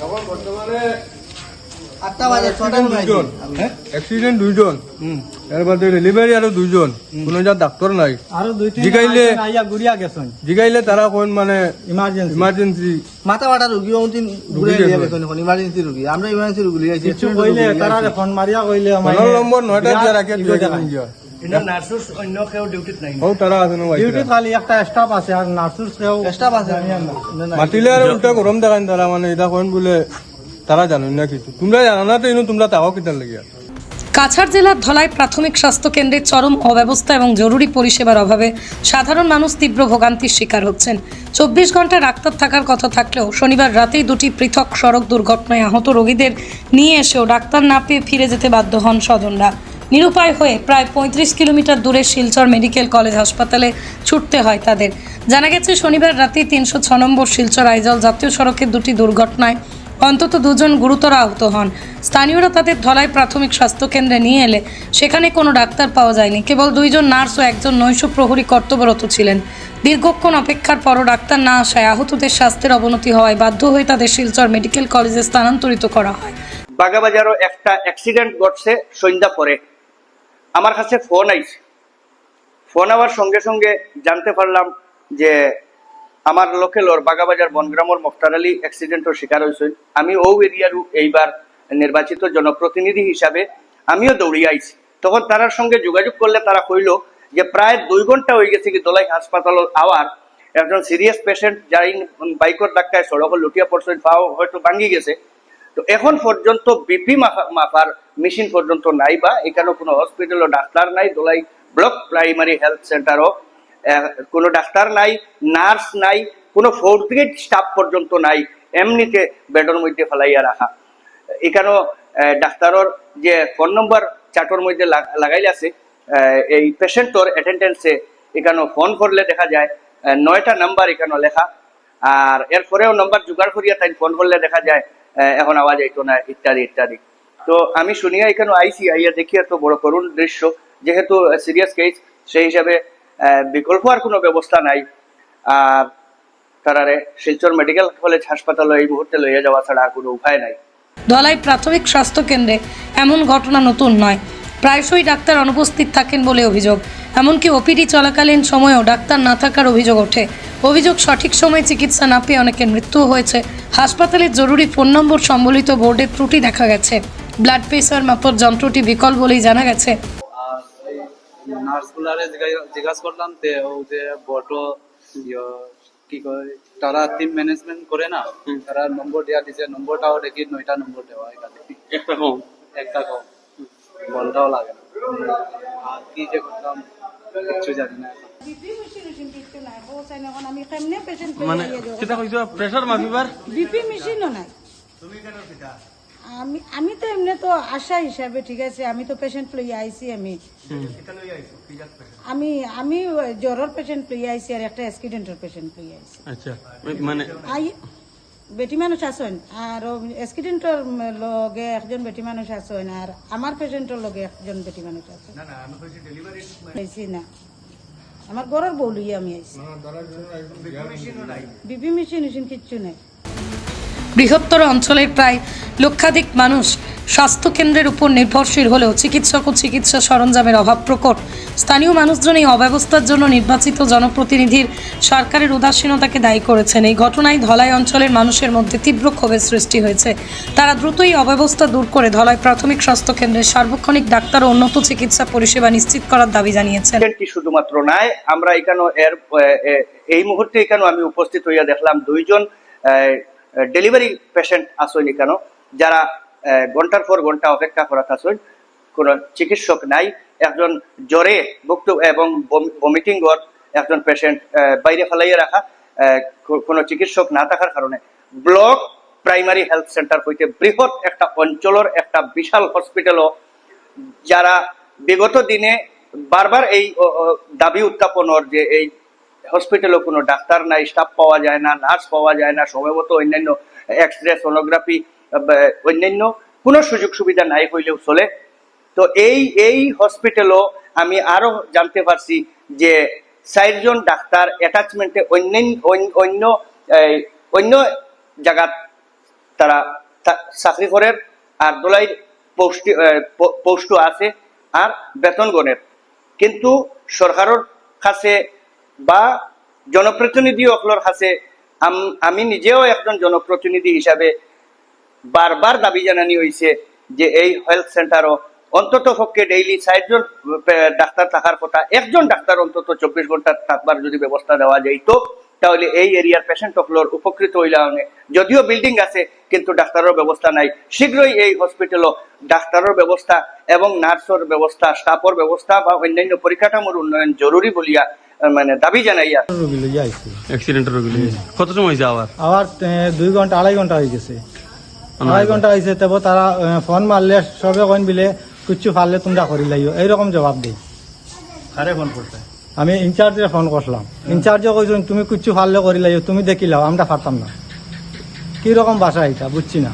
এখন বর্তমানে আটটা বাজে ছটা দুইজন। অ্যাক্সিডেন্ট দুইজন। এর মধ্যে ডেলিভারি আরও দুইজন। কোনো যা ডাক্তার নাই। আরও দুই জিগাইলে- গুড়িয়া গেছেন। জিগাইলে তারা কোন মানে ইমার্জেন্সি ইমার্জেন্সি মাথা বাটা রুগী দিয়ে গেছে। গেছেন এখন ইমার্জেন্সি রুগী। আমরা ইমার্জেন্সি রুগী। লিয়ে কিছু কইলে তারা ফোন মারিয়া কইলে আমার নম্বর নয়টা দিয়ে তারা মানে জানেন না কিছু তোমরা জানো না তো তোমরা তাও কিতার লাগিয়া। কাছাড় জেলার ধলাই প্রাথমিক স্বাস্থ্য কেন্দ্রের চরম অব্যবস্থা এবং জরুরি পরিষেবার অভাবে সাধারণ মানুষ তীব্র ভোগান্তির শিকার হচ্ছেন। চব্বিশ ঘণ্টা ডাক্তার থাকার কথা থাকলেও শনিবার রাতেই দুটি পৃথক সড়ক দুর্ঘটনায় আহত রোগীদের নিয়ে এসেও ডাক্তার না পেয়ে ফিরে যেতে বাধ্য হন স্বজনরা। নিরুপায় হয়ে প্রায় পঁয়ত্রিশ কিলোমিটার দূরে শিলচর মেডিকেল কলেজ হাসপাতালে ছুটতে হয় তাদের। জানা গেছে, শনিবার রাতে তিনশো ছ নম্বর শিলচর আইজল জাতীয় সড়কের দুটি দুর্ঘটনায় অন্তত দুজন গুরুতর আহত হন। স্থানীয়রা তাদের ধলাই প্রাথমিক স্বাস্থ্য কেন্দ্রে নিয়ে এলে সেখানে কোনো ডাক্তার পাওয়া যায়নি। কেবল দুইজন নার্স ও একজন নৈশ প্রহরী কর্তব্যরত ছিলেন। দীর্ঘক্ষণ অপেক্ষার পরও ডাক্তার না আসায় আহতদের স্বাস্থ্যের অবনতি হওয়ায় বাধ্য হয়ে তাদের শিলচর মেডিকেল কলেজে স্থানান্তরিত করা হয়। বাগাবাজারও একটা অ্যাক্সিডেন্ট ঘটছে সন্ধ্যা পরে। আমার কাছে ফোন আইছে। ফোন আওয়ার সঙ্গে সঙ্গে জানতে পারলাম যে আমার লোকেলর বাগাবাজার বনগ্রামর মুক্তার আলী অ্যাক্সিডেন্টের শিকার হয়েছেন আমি ও এরিয়ারও এইবার নির্বাচিত জনপ্রতিনিধি হিসাবে আমিও দৌড়িয়ে আইছি। তখন তারার সঙ্গে যোগাযোগ করলে তারা কইল যে প্রায় দুই ঘণ্টা হয়ে গেছে কি দোলাই হাসপাতাল আওয়ার। একজন সিরিয়াস পেশেন্ট যাই বাইকর ধাক্কায় সড়ক লুটিয়া পড়ছেন পাও হয়তো ভাঙ্গি গেছে। তো এখন পর্যন্ত বিপি মাপার মেশিন পর্যন্ত নাই বা এখানে কোনো হসপিটাল ডাক্তার নাই, দোলাই ব্লক প্রাইমারি হেলথ সেন্টারও কোনো ডাক্তার নাই নার্স নাই, কোনো ফোর্থ গ্রেড স্টাফ পর্যন্ত নাই, এমনিতে বেডের মধ্যে ফেলাইয়া রাখা। এখানেও ডাক্তারর যে ফোন নম্বর চার্টর মধ্যে লাগ- লাগাইলে আছে এই পেশেন্টর অ্যাটেন্ডেন্সে এখানে ফোন করলে দেখা যায় নয়টা নাম্বার এখানে লেখা। আর এরপরেও নম্বর জোগাড় করিয়া তাই ফোন করলে দেখা যায় এখন আওয়াজ আইতো না, ইত্যাদি ইত্যাদি। তো আমি শুনিয়া এখানে আইসি আইয়া দেখি এত বড় করুণ দৃশ্য। যেহেতু সিরিয়াস কেস সেই হিসাবে বিকল্প আর কোনো ব্যবস্থা নাই। আর তারারে শিলচর মেডিকেল কলেজ হাসপাতালে এই মুহূর্তে লইয়া যাওয়া ছাড়া আর কোনো উপায় নাই। ধলাই প্রাথমিক স্বাস্থ্য কেন্দ্রে এমন ঘটনা নতুন নয়। প্রায়শই ডাক্তার অনুপস্থিত থাকেন বলে অভিযোগ। এমনকি ওপিডি চলাকালীন সময়েও ডাক্তার না থাকার অভিযোগ ওঠে। অভিযোগ সঠিক সময়ে চিকিৎসা না পেয়ে অনেকের মৃত্যুও হয়েছে। হাসপাতালের জরুরি ফোন নম্বর সম্বলিত বোর্ডের ত্রুটি দেখা গেছে। ব্লাড প্রেসার মাপর যন্ত্রটি বিকল বলেই জানা গেছে। নার্সগুলারে জিজ্ঞাসা করলাম তে ও যে বটো কি কয় তারা টিম ম্যানেজমেন্ট করে না? তারা নম্বর দেওয়া দিছে নম্বরটাও দেখি নয়টা নম্বর দেওয়া এখানে একটা কম। একটা কম। বলটাও লাগে না। আর কি যে করতাম? কিচ্ছু জানি না। এখন। বিপি মেশিন মেশিন কিচ্ছু নাই ও চাই না আমি কেমনে পেশেন্ট মানে কিতা কইছো প্রেসার মাপিবার বিপি মেশিনও নাই। আমি আমি তো এমনি তো আশা হিসাবে ঠিক আছে আমি তো পেশেন্ট লই আইছি আমি। আমি আমি জ্বরের পেশেন্ট লই আইছি আর একটা অ্যাক্সিডেন্টের পেশেন্ট লই আইছি। আচ্ছা মানে আই বেটি মানুষ আছেন আর অ্যাক্সিডেন্টের লগে একজন বেটি মানুষ আছেন আর আমার পেশেন্টের লগে একজন বেটি মানুষ আছে আইছি না। আমার ঘরের বউ লইয়া আমি আইছি। বিপি মেশিন মেশিন কিচ্ছু নাই। বৃহত্তর অঞ্চলের প্রায় লক্ষাধিক মানুষ স্বাস্থ্যকেন্দ্রের উপর নির্ভরশীল হলেও চিকিৎসক ও চিকিৎসা সরঞ্জামের অভাব প্রকট। স্থানীয় মানুষজন এই অব্যবস্থার জন্য নির্বাচিত জনপ্রতিনিধির সরকারের উদাসীনতাকে দায়ী করেছেন। এই ঘটনায় ধলাই অঞ্চলের মানুষের মধ্যে তীব্র ক্ষোভের সৃষ্টি হয়েছে। তারা দ্রুত এই অব্যবস্থা দূর করে ধলাই প্রাথমিক স্বাস্থ্যকেন্দ্রের সার্বক্ষণিক ডাক্তার ও উন্নত চিকিৎসা পরিষেবা নিশ্চিত করার দাবি জানিয়েছেন। শুধুমাত্র নাই আমরা এখানে এর এই মুহূর্তে এখানে আমি উপস্থিত হইয়া দেখলাম দুইজন ডেলিভারি পেশেন্ট আসেন এখানে, যারা ঘণ্টার পর ঘণ্টা অপেক্ষা করা আসেন। কোনো চিকিৎসক নাই। একজন জ্বরে ভুক্ত এবং ভমিটিং একজন পেশেন্ট বাইরে ফেলাইয়া রাখা। কোনো চিকিৎসক না থাকার কারণে ব্লক প্রাইমারি হেলথ সেন্টার হইতে বৃহৎ একটা অঞ্চলের একটা বিশাল হসপিটালও যারা বিগত দিনে বারবার এই দাবি উত্থাপনের যে এই হসপিটালে কোনো ডাক্তার নাই স্টাফ পাওয়া যায় না নার্স পাওয়া যায় না সময়মতো অন্যান্য এক্স রে সোনোগ্রাফি অন্যান্য কোনো সুযোগ সুবিধা নাই হইলেও চলে। তো এই এই হসপিটালও আমি আরও জানতে পারছি যে চারজন ডাক্তার অ্যাটাচমেন্টে অন্যান্য, অন্য অন্য জায়গাত তারা চাকরি করেন আর দোলাই পোস্টি পোস্ট আছে আর বেতন গণের। কিন্তু সরকারের কাছে বা জনপ্রতিনিধি সকলের কাছে আমি নিজেও একজন জনপ্রতিনিধি হিসাবে বারবার দাবি জানানি হয়েছে যে এই হেলথ সেন্টারও অন্তত পক্ষে ডেইলি ষাটজন ডাক্তার থাকার কথা একজন ডাক্তার অন্তত চব্বিশ ঘণ্টা থাকবার যদি ব্যবস্থা দেওয়া যাইতো তাহলে এই এরিয়ার পেশেন্ট সকলের উপকৃত হইলা অনেক যদিও বিল্ডিং আছে কিন্তু ডাক্তারের ব্যবস্থা নাই। শীঘ্রই এই হসপিটালও ডাক্তারের ব্যবস্থা এবং নার্সের ব্যবস্থা স্টাফের ব্যবস্থা বা অন্যান্য পরিকাঠামোর উন্নয়ন জরুরি বলিয়া মানে দাবি জানাইয়া রুগী অ্যাক্সিডেন্টের রোগী কত সময় হয়েছে আবার আবার দুই ঘণ্টা আড়াই ঘণ্টা হয়ে গেছে আড়াই ঘণ্টা হয়েছে তবে তারা ফোন মারলে সবে কইন বিলে কিচ্ছু ফারলে তোমরা করি লাগিও এইরকম জবাব দিই কারে ফোন করছে আমি ইনচার্জে ফোন করলাম ইনচার্জে কইছেন তুমি কিচ্ছু ফারলে করি লাগিও তুমি দেখিলাও আমরা ফারতাম না। কীরকম বাসা এটা বুঝছি না।